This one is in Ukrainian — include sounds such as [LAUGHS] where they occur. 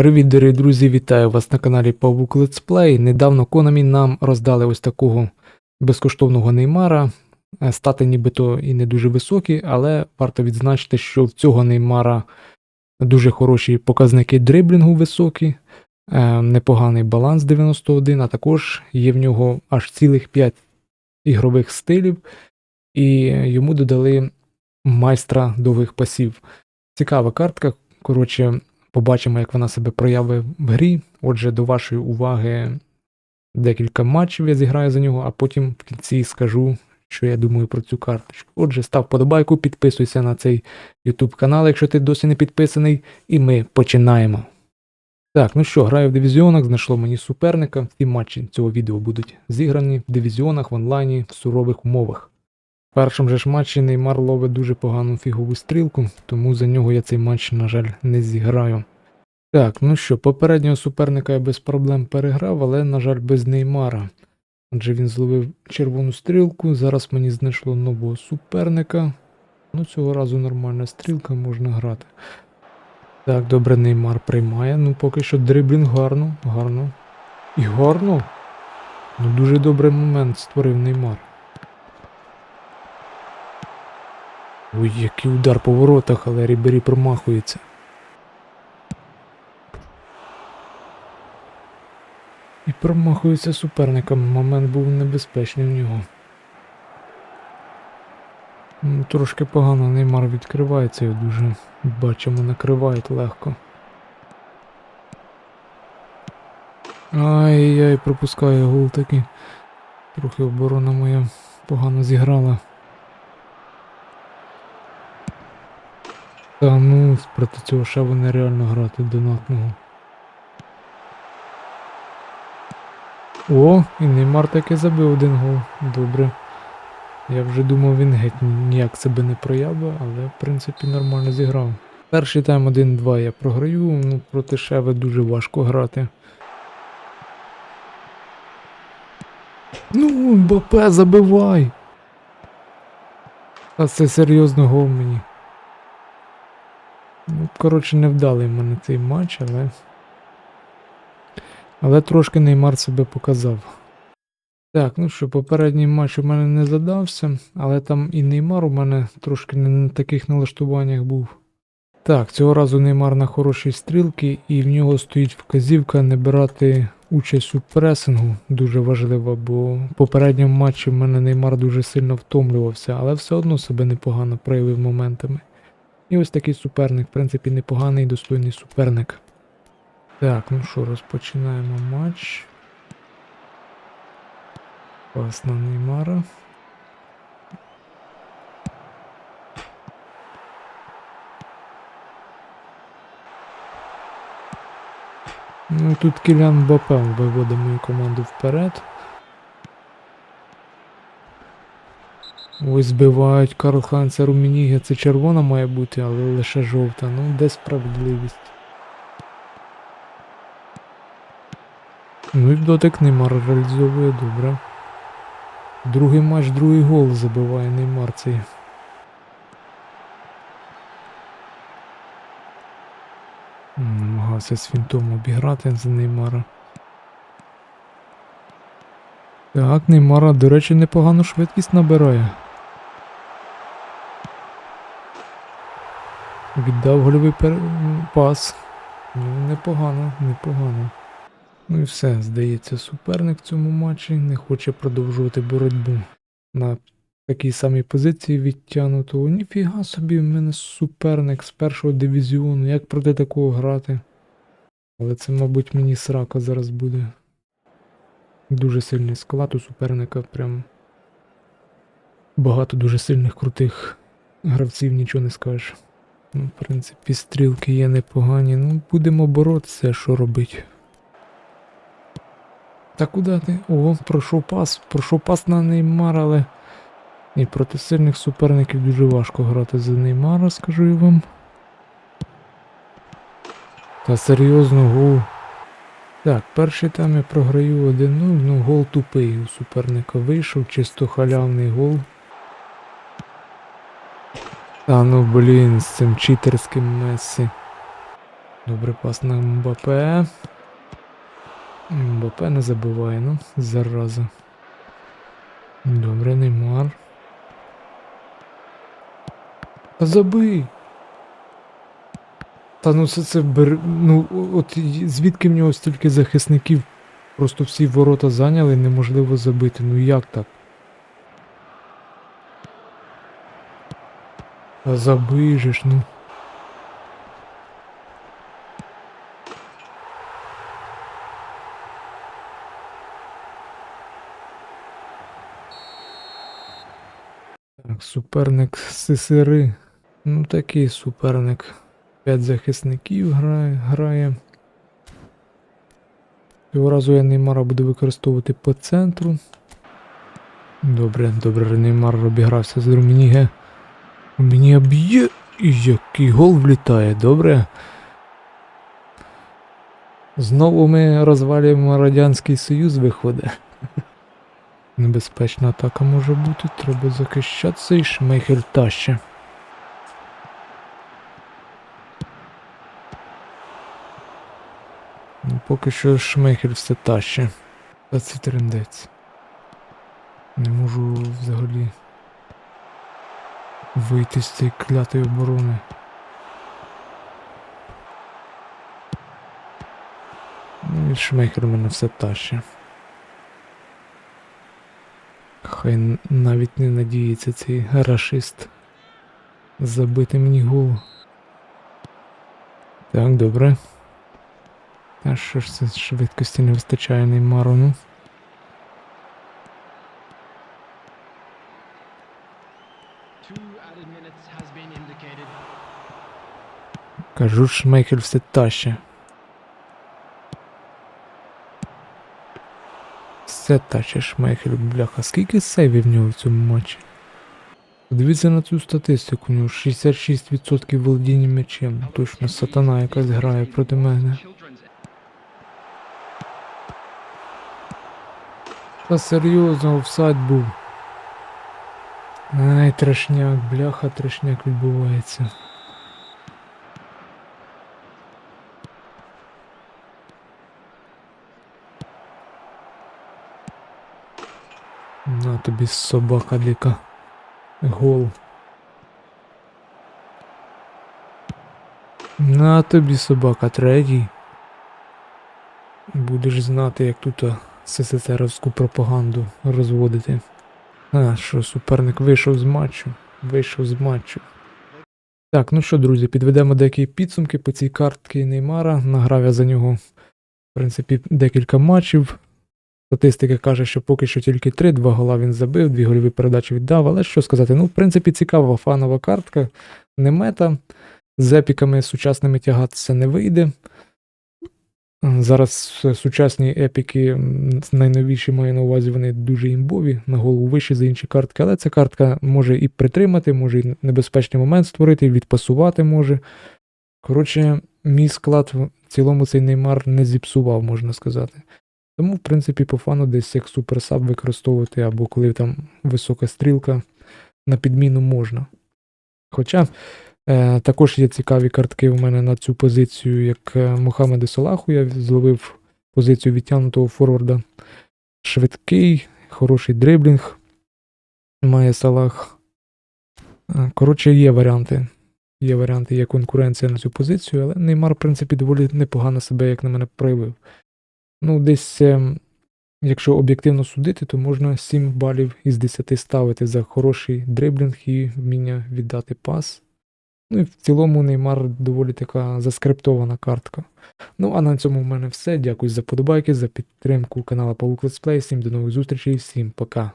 Привіт, дорогі друзі! Вітаю вас на каналі Павук Летсплей. Недавно Konami нам роздали ось такого безкоштовного неймара. Е, Стати нібито і не дуже високі, але варто відзначити, що в цього неймара дуже хороші показники дриблінгу високі, е, непоганий баланс 91, а також є в нього аж цілих 5 ігрових стилів, і йому додали майстра довгих пасів. Цікава картка. Коротше, Побачимо, як вона себе проявить в грі. Отже, до вашої уваги декілька матчів я зіграю за нього, а потім в кінці скажу, що я думаю про цю карточку. Отже, став подобайку, підписуйся на цей YouTube канал, якщо ти досі не підписаний, і ми починаємо. Так, ну що, граю в дивізіонах, знайшло мені суперника. Всі матчі цього відео будуть зіграні в дивізіонах, в онлайні, в сурових умовах. В першому же ж матчі Неймар ловить дуже погану фігову стрілку, тому за нього я цей матч, на жаль, не зіграю. Так, ну що, попереднього суперника я без проблем переграв, але, на жаль, без Неймара. Адже він зловив червону стрілку, зараз мені знайшло нового суперника. Ну, цього разу нормальна стрілка, можна грати. Так, добре, Неймар приймає. Ну, поки що дриблінг гарно, гарно. І гарно. Ну, дуже добрий момент створив Неймар. Ой, який удар по воротах, але Рібері промахується. І промахується суперником. Момент був небезпечний в нього. Ну, Трошки погано Неймар відкривається, його дуже бачимо, накривають легко. Ай-яй, пропускає гол такий. Трохи оборона моя погано зіграла. Та ну, проти цього шаба нереально грати донатного. О, і Неймар таки забив один гол. Добре. Я вже думав, він геть ніяк себе не проявив, але в принципі нормально зіграв. Перший тайм 1-2 я програю, ну проти Шеви дуже важко грати. Ну, Мбапе, забивай! Та це серйозно гол мені. Ну, коротше, невдалий в мене цей матч, але. Але трошки Неймар себе показав. Так, ну що, попередній матч у мене не задався, але там і Неймар у мене трошки не на таких налаштуваннях був. Так, цього разу Неймар на хорошій стрілці, і в нього стоїть вказівка не брати участь у пресингу. Дуже важливо, бо в попередньому матчі в мене Неймар дуже сильно втомлювався, але все одно себе непогано проявив моментами. І ось такий суперник, в принципі, непоганий достойний суперник. Так, ну що, розпочинаємо матч. Пас на Неймара. Ну і тут Кілян Бапе виводить мою команду вперед. Ось збивають Карл Хайнца Румініге. Це червона має бути, але лише жовта. Ну, де справедливість. Ну і дотик Неймар реалізовує добре. Другий матч, другий гол забиває Неймар цей. Намагався з фінтом обіграти за Неймара. Так, Неймара, до речі, непогану швидкість набирає. Віддав гольовий пер... пас. Ну, непогано, непогано. Ну і все, здається, суперник в цьому матчі не хоче продовжувати боротьбу. На такій самій позиції відтягнуто. Ніфіга собі, в мене суперник з першого дивізіону. Як проти такого грати? Але це, мабуть, мені срака зараз буде. Дуже сильний склад у суперника, прям багато дуже сильних крутих гравців, нічого не скажеш. Ну, в принципі, стрілки є непогані. Ну, будемо боротися, що робити. Та куди ти? О, пройшов пас, пройшов пас на Неймара, але. І проти сильних суперників дуже важко грати за Неймара, скажу я вам. Та серйозно гол. Так, перший там я програю 1-0, ну гол тупий у суперника вийшов, чисто халявний гол. Та ну блін, з цим читерським Мессі. Добре пас на Мбапе. Мбапе не забиває, ну, зараза. Добре, Неймар. Та забий! Та ну це це бер... Ну от звідки в нього стільки захисників? Просто всі ворота зайняли, неможливо забити. Ну як так? Та забий ну. Так, суперник СССР. Ну такий суперник. П'ять захисників грає. грає. Цього разу я Неймара буду використовувати по центру. Добре, добре, Неймар обігрався з Румініге. Румініга б'є. Який гол влітає, добре. Знову ми розвалюємо Радянський Союз, виходить. [LAUGHS] Небезпечна атака може бути, треба захищатися і шмейхель таще. Ну, поки що шмейхель все таще. Та це трендець. Не можу взагалі вийти з цієї клятої оборони. Ну і шмейхель у мене все таще. Хай навіть не надіється цей рашист забити мені гол. Так, добре. А що ж це швидкості не вистачає Неймару, ну? Кажу, Шмейхель все таще. Все таче Шмейхель, бляха. Скільки сейвів в нього в цьому матчі? Подивіться на цю статистику, у нього 66% володіння м'ячем. Точно сатана якась грає проти мене. Та серйозно, офсайд був. Ай, трешняк, бляха, трешняк відбувається. На тобі собака дика. Гол. На тобі собака третій. Будеш знати, як тут а, СССРовську пропаганду розводити. А, що суперник вийшов з матчу. Вийшов з матчу. Так, ну що, друзі, підведемо деякі підсумки по цій картці Неймара. Награв я за нього, в принципі, декілька матчів. Статистика каже, що поки що тільки 3, 2 гола він забив, 2 гольові передачі віддав. Але що сказати, ну, в принципі, цікава фанова картка, не мета. З епіками сучасними тягатися не вийде. Зараз сучасні епіки, найновіші маю на увазі, вони дуже імбові, на голову вищі за інші картки, але ця картка може і притримати, може і небезпечний момент створити, і відпасувати може. Коротше, мій склад в цілому цей неймар не зіпсував, можна сказати. Тому, в принципі, по фану десь як суперсаб використовувати, або коли там висока стрілка на підміну можна. Хоча Е, також є цікаві картки у мене на цю позицію, як е, Салаху. Я зловив позицію відтягнутого форварда. Швидкий, хороший дриблінг. Має Салах. Е, Коротше, є варіанти. Є варіанти, є конкуренція на цю позицію, але Неймар, в принципі, доволі непогано себе, як на мене, проявив. Ну, десь, е, якщо об'єктивно судити, то можна 7 балів із 10 ставити за хороший дриблінг і вміння віддати пас. Ну і в цілому Неймар доволі така заскриптована картка. Ну а на цьому в мене все. Дякую за подобайки, за підтримку каналу Павук Летсплей. Всім до нових зустрічей, всім пока.